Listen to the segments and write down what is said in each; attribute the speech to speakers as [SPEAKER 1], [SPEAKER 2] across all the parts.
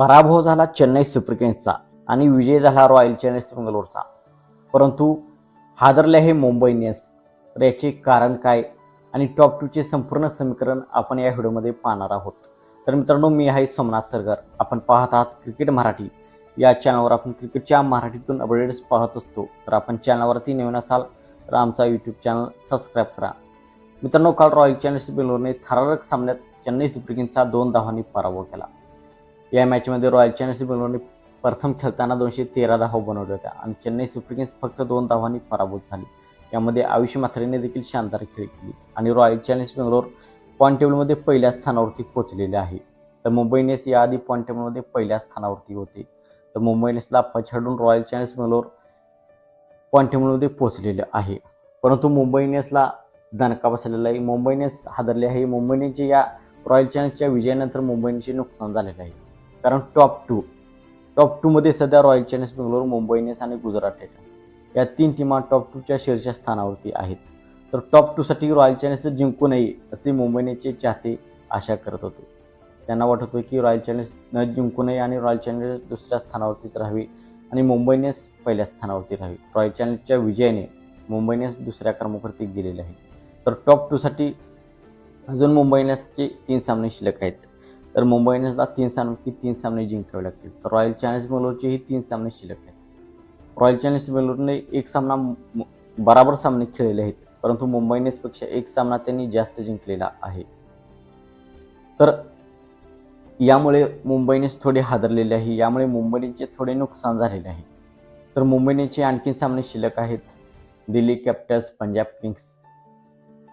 [SPEAKER 1] पराभव झाला चेन्नई सुपर किंग्सचा आणि विजय झाला रॉयल चॅलेंजर्स बंगलोरचा. परंतु हादरले हे मुंबई इंडियन्स. तर याचे कारण काय? आणि टॉप टूचे संपूर्ण समीकरण आपण या व्हिडिओमध्ये पाहणार आहोत. तर मित्रांनो मी आहे सोमनाथ सरगर. आपण पाहत आहात क्रिकेट मराठी. या चॅनलवर आपण क्रिकेटच्या मराठीतून अपडेट्स पाहत असतो. तर आपण चॅनलवरती नवीन असाल तर आमचा यूट्यूब चॅनल सबस्क्राईब करा. मित्रांनो काल रॉयल चॅनल्स बेंगलोरने थरारक सामन्यात चेन्नई सुपर किंग्सचा दोन धावांनी पराभव केला. या मॅचमध्ये रॉयल चॅलेंजर्स बेंगलोरने प्रथम खेळताना दोनशे तेरा धाव बनवल्या होत्या आणि चेन्नई सुपर किंग्स फक्त दोन धावांनी पराभूत झाली. यामध्ये आयुष्य माथरेने देखील शानदार खेळ केली आणि रॉयल चॅलेंजर्स बेंगलोर पॉईंट टेबलमध्ये पहिल्या स्थानावरती पोहोचलेले आहे. तर मुंबई इंडियन्स याआधी पॉईंट टेबलमध्ये पहिल्या स्थानावरती होते. तर मुंबई इंडियन्सला पछाडून रॉयल चॅलेंजर्स बेंगलोर पॉईंट टेबलमध्ये पोहोचलेले आहे. परंतु मुंबई इंडियन्सला दणका बसलेला आहे. मुंबई इंडियन्स हादरले आहे. मुंबई इंडियन्सच्या या रॉयल चॅलेंजच्या विजयानंतर मुंबई इंडियन्सचे नुकसान झालेलं आहे. कारण टॉप टू. टॉप टूमध्ये सध्या Royal Challengers Bangalore Mumbai Indians आणि गुजरात टायटन्स या तीन टीमा टॉप टूच्या शीर्ष स्थानावरती आहेत. तर टॉप टूसाठी रॉयल चॅलेंजर्स जिंकू नये असे मुंबई इंडियन्सचे चाहते आशा करत होते. त्यांना वाटत होतं की रॉयल चॅलेंजर्स न जिंकू नये आणि रॉयल चॅलेंजर्स दुसऱ्या स्थानावरतीच राहावी आणि मुंबई इंडियन्स पहिल्या स्थानावरती राहावी. रॉयल चॅलेंजर्सच्या विजयाने मुंबई इंडियन्स दुसऱ्या क्रमांकावरती गेलेले आहे. तर टॉप टूसाठी अजून मुंबई इंडियन्सचे तीन सामने शिल्लक आहेत. तर मुंबईने सुद्धा तीन सामने तीन सामने जिंकावे लागतील. तर रॉयल चॅलेंज बेंगलोरचेही तीन सामने शिल्लक आहेत. रॉयल चॅलेंज बेंगलोरने एक सामना बराबर सामने खेळलेले आहेत परंतु मुंबईनेचपेक्षा एक सामना त्यांनी जास्त जिंकलेला आहे. तर यामुळे मुंबईनेच थोडे हादरलेले आहे यामुळे मुंबईचे थोडे नुकसान झालेले आहे. तर मुंबईनेचे आणखी सामने शिल्लक आहेत दिल्ली कॅपिटल्स पंजाब किंग्स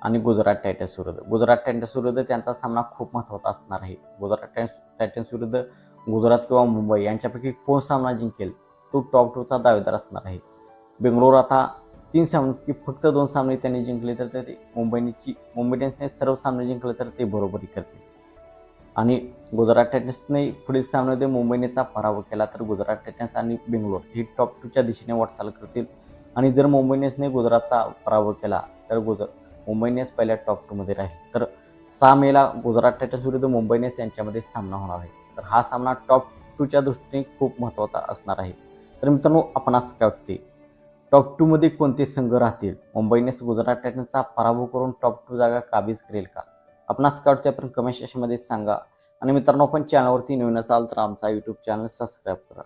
[SPEAKER 1] आणि गुजरात टायटन्स विरुद्ध. गुजरात टायटन्स विरुद्ध त्यांचा सामना खूप महत्त्वाचा असणार आहे. गुजरात टायटन्स टायटन्स विरुद्ध गुजरात किंवा मुंबई यांच्यापैकी कोण सामना जिंकेल? तो टॉप टूचा दावेदार असणार आहे. बेंगलोर आता तीन सामने फक्त दोन सामने त्यांनी जिंकले तर ते मुंबईची मुंबई इंडियन्सने सर्व सामने जिंकले तर ते बरोबरी करतील. आणि गुजरात टायटन्सने पुढील सामन्यामध्ये मुंबईनेचा पराभव केला तर गुजरात टायटन्स आणि बेंगलोर ही टॉप टूच्या दिशेने वाटचाल करतील. आणि जर मुंबई इंडियन्सने गुजरातचा पराभव केला तर गुजरात मुंबई इंडियन्स पहिल्या टॉप टूमध्ये राहील. तर सहा मेला गुजरात टायटन्स विरुद्ध मुंबई इंडियन्स यांच्यामध्ये सामना होणार आहे. तर हा सामना टॉप टूच्या दृष्टीने खूप महत्त्वाचा असणार आहे. तर मित्रांनो आपणास काय वाटते टॉप टूमध्ये कोणते संघ राहतील? मुंबई इंडियन्स गुजरात टायटन्सचा पराभव करून टॉप टू जागा काबीज करेल का? आपणास काय वाटते आपण कमेंट सेक्शनमध्ये सांगा. आणि मित्रांनो आपण चॅनलवरती नवीन असाल तर आमचा यूट्यूब चॅनल सबस्क्राईब करा.